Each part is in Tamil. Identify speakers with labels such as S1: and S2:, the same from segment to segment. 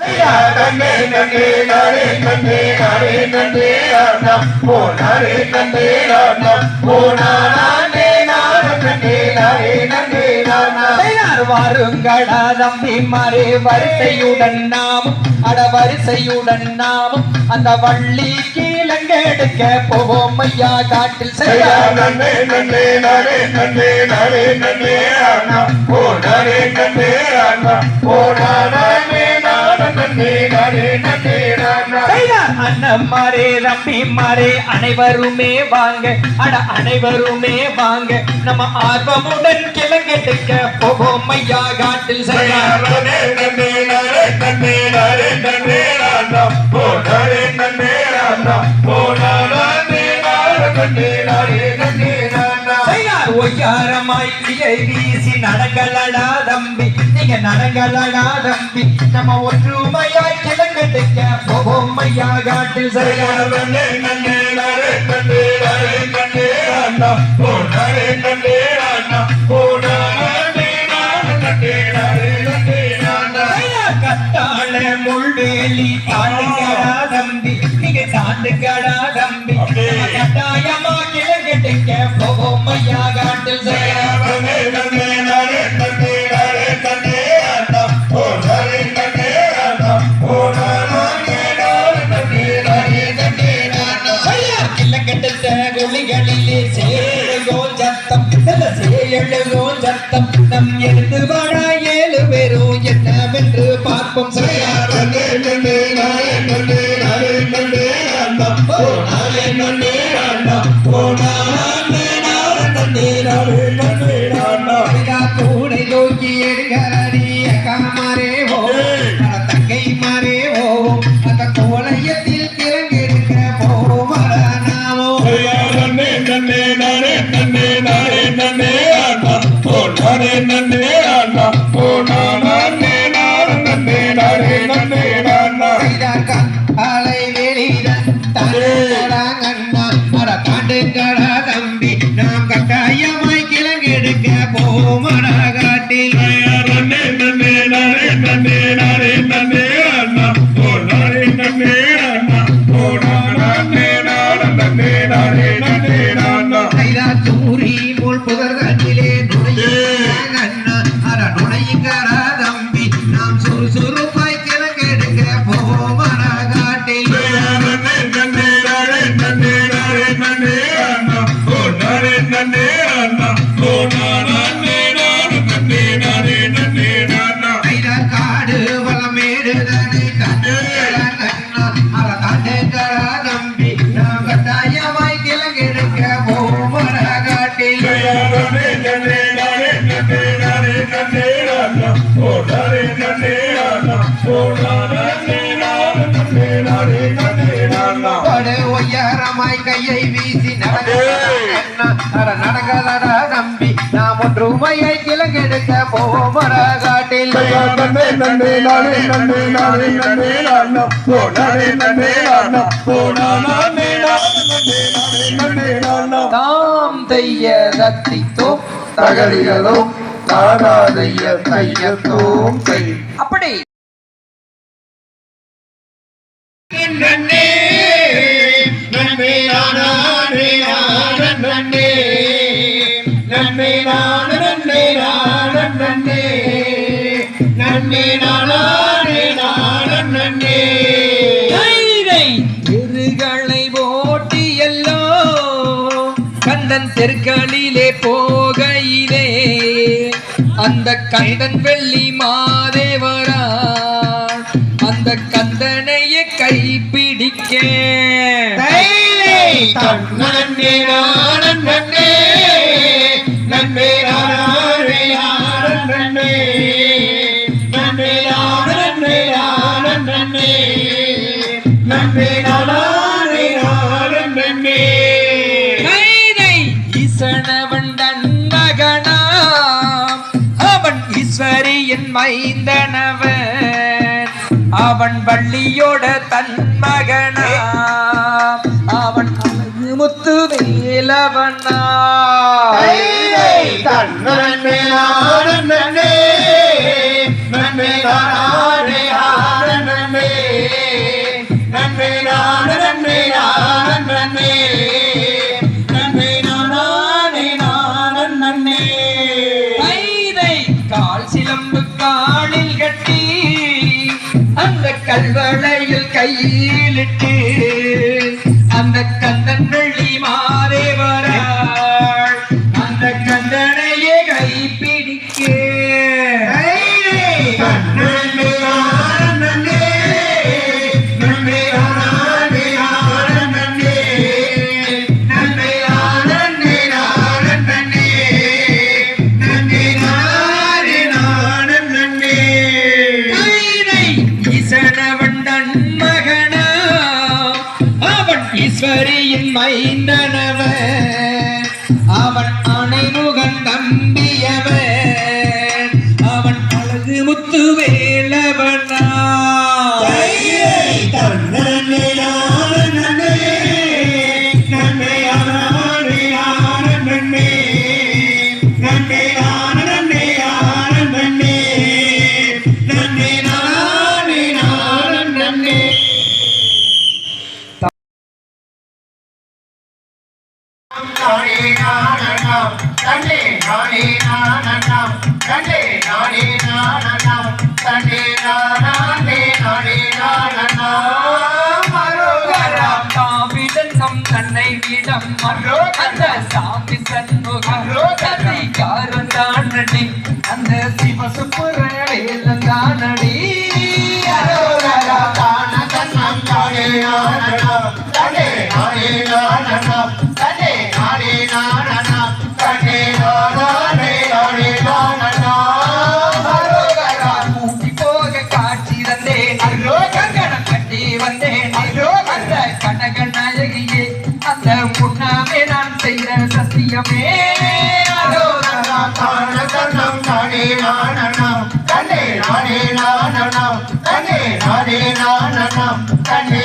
S1: நன்னே நன்னே நானே நன்னே நானே நன்னே நானா போனாரே நன்னே நானா போனானே நானே நன்னே நானே நன்னே நானா
S2: யார் வாருங்கடா தம்பி மாறே வரிசையுடன் நாமும் அட வரிசையுடன் நாம் அந்த வள்ளி கீழங்கெடுக்க போவோம் ஐயா காட்டில் செய்யா
S1: நன்றே நன்றே நானே நன்றே நானே நன்றே நானா போனாரே நன்னே நானே அண்ணம்மாரே நானா
S2: செய்யார் மாறே அனைவருமே வாங்க. அட அனைவருமே வாங்க. நம்ம ஆர்வமுடன் கிழங்கெடுக்க போவோம் ஐயா. காட்டில் ஒய்யாரமாய் வீசி நடக்கலடா தம்பி. நீங்க நடங்களடா தம்பி நம்ம ஒற்றுமையாய் கிழங்கெடுக்க போவோம் ஐயா கட்டாள முள்வேலி தாண்டுங்கடா தம்பி நீங்க தாண்டுங்கடா தம்பி கட்டாயமா எழுதும் சத்தம். கையை வீசி நடங்கலடா நம்பி. நாம் ஒன்றுமையை கிழங்கெடுக்க போமடா காட்டில் தாம் தைய தத்தித்தோம்
S1: தகலிகளும் தானாதைய தையத்தோம்
S2: அப்படி.
S1: நன்னே நானே நன்னே நானே நன்னே. நன்னே நானே நானே நன்னே.
S2: கைதை திருகளை ஓட்டி எல்லோ கந்தன் தெற்களிலே போகையிலே. அந்த கந்தன் வெள்ளி மாதேவரா அந்த கந்தனைய கைப்பிடிக்க.
S1: நானே
S2: ஈசனவன் தன் அவன் ஈஸ்வரியின் மைந்தனவன். அவன் வள்ளியோட தன் மகனா அவன் முத்து வேலவனா
S1: நன்னே நானே நன்னே
S2: நன்றி நாடு நன்றி நான் நன்றி நன்றி நானே நான் நன்றி கைதை கால் சிலம்பு காலில் கல்வளையில் கையிலிட்டு அவன் ஆணை முகன் நம்பியவன் அந்த சாமி சண்முகம் கதைக்காரன் தானடி அந்த சிவசுப்புர வேல தானடி தான கண்ணம் தானே ஆனடா தானே ஆனடா தெய்வமே அதோ நன்னா தான தன்னம் நானே நானனம். கண்ணே நானே நானனம். கண்ணே நானே நானனம். கண்ணே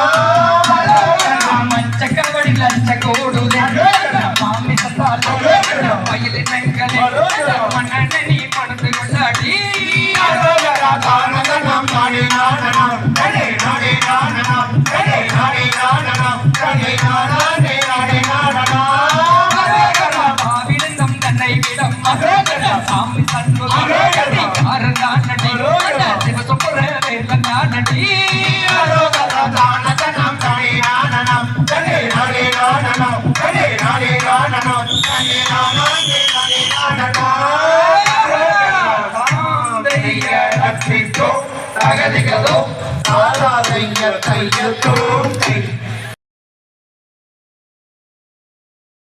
S2: I got a pay
S1: your bills.